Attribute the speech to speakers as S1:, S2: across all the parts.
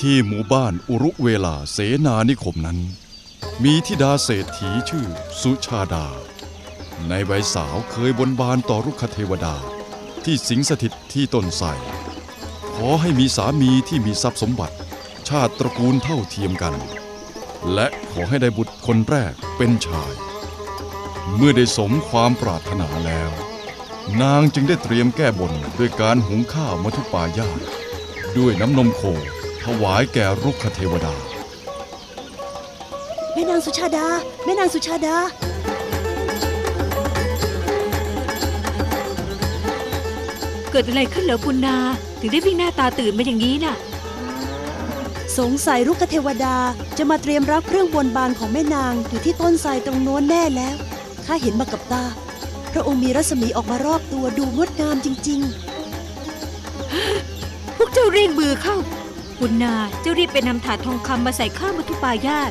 S1: ที่หมู่บ้านอุรุเวลาเสนานิคมนั้น มีธิดาเศรษฐีชื่อสุชาดา ในวัยสาวเคยบนบานต่อรุกขเทวดาที่สิงสถิตที่ต้นไทรขอให้มีสามีที่มีทรัพย์สมบัติ ชาติตระกูลเท่าเทียมกัน และขอให้ได้บุตรคนแรกเป็นชาย เมื่อได้สมความปรารถนาแล้ว นางจึงได้เตรียมแก้บนด้วยการหุงข้าวมัทุปายาตด้วยน้ำนมโค ถวายแก่รุกขเทวดา
S2: แม่นางสุชาดา แม่นางสุชาดา
S3: เกิดอะไรขึ้นเหรอปุณนา ถึงได้วิ่งหน้าตาตื่นมาอย่างนี้น่ะ
S2: สงสัยรุกขเทวดาจะมาเตรียมรับเครื่องบนบานของแม่นางอยู่ที่ต้นไทรตรงโน้นแน่แล้วข้าเห็นมากับตา พระองค์มีรัศมีออกมารอบตัวดูงดงามจริง
S3: พวกเจ้าเร่งมือเข้า ปุณนาเจ้ารีบไปนำถาดทองคำมาใส่ข้าวมัทุปายาต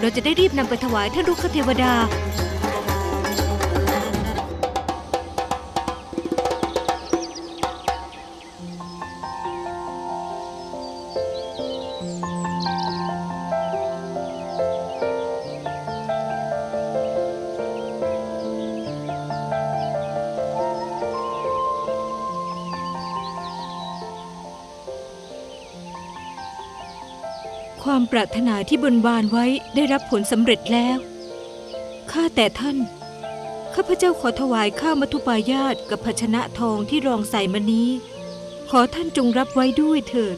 S3: เราจะได้รีบนำไปถวายท่านรุกขเทวดา ความปรารถนาที่บนบานไว้ได้รับผลสำเร็จแล้ว ข้าแต่ท่าน ข้าพเจ้าขอถวายข้ามัทุปายาตกับภาชนะทองที่รองใส่มานี้ ขอท่านจงรับไว้ด้วยเถิด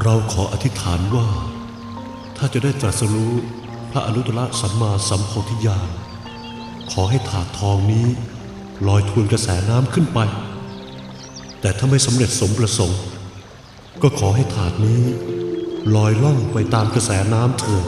S4: เราขออธิษฐานว่า ถ้าจะได้ตรัสรู้พระอนุตตรสัมมาสัมโพธิญาณขอให้ถาดทองนี้ ลอยทวนกระแสน้ำขึ้นไป แต่ถ้าไม่สำเร็จสมประสงค์ ก็ขอให้ถาดนี้ ลอยล่องไปตามกระแสน้ำเถิด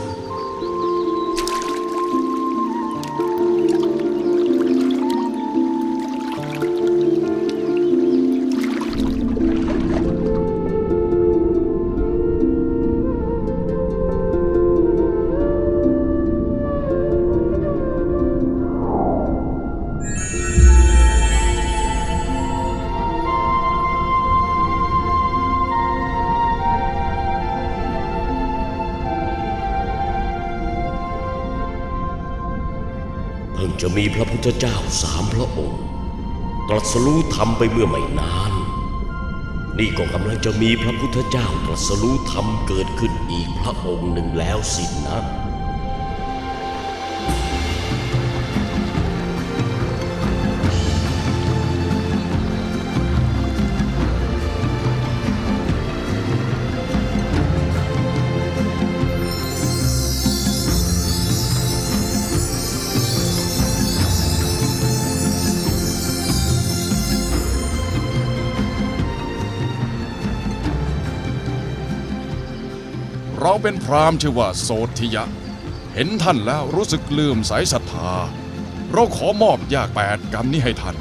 S5: เพิ่งจะมีพระพุทธเจ้าสามพระองค์ ตรัสรู้ธรรมไปเมื่อไม่นาน นี่ก็กำลังจะมีพระพุทธเจ้าตรัสรู้ธรรมเกิดขึ้นอีกพระองค์หนึ่งแล้วสินนะ
S1: เราเป็นพราหมณ์ชื่อว่าโสธิยะ เห็นท่านแล้วรู้สึกลืมสายศรัทธา เราขอมอบยากแปดกรรมนี้ให้ท่าน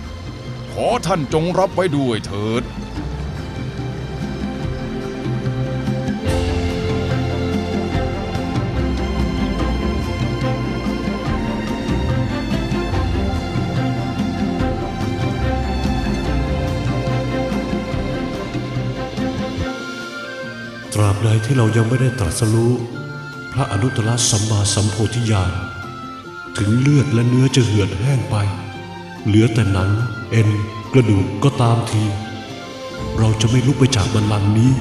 S1: ขอท่านจงรับไว้ด้วยเถิด
S4: ใดที่เรายังไม่ได้ตรัสรู้ พระอนุตตรสัมมาสัมโพธิญาณถึงเลือดและเนื้อจะเหือดแห้งไป เหลือแต่หนัง เอ็น กระดูกก็ตามที เราจะไม่ลุกไปจากบันลังนี้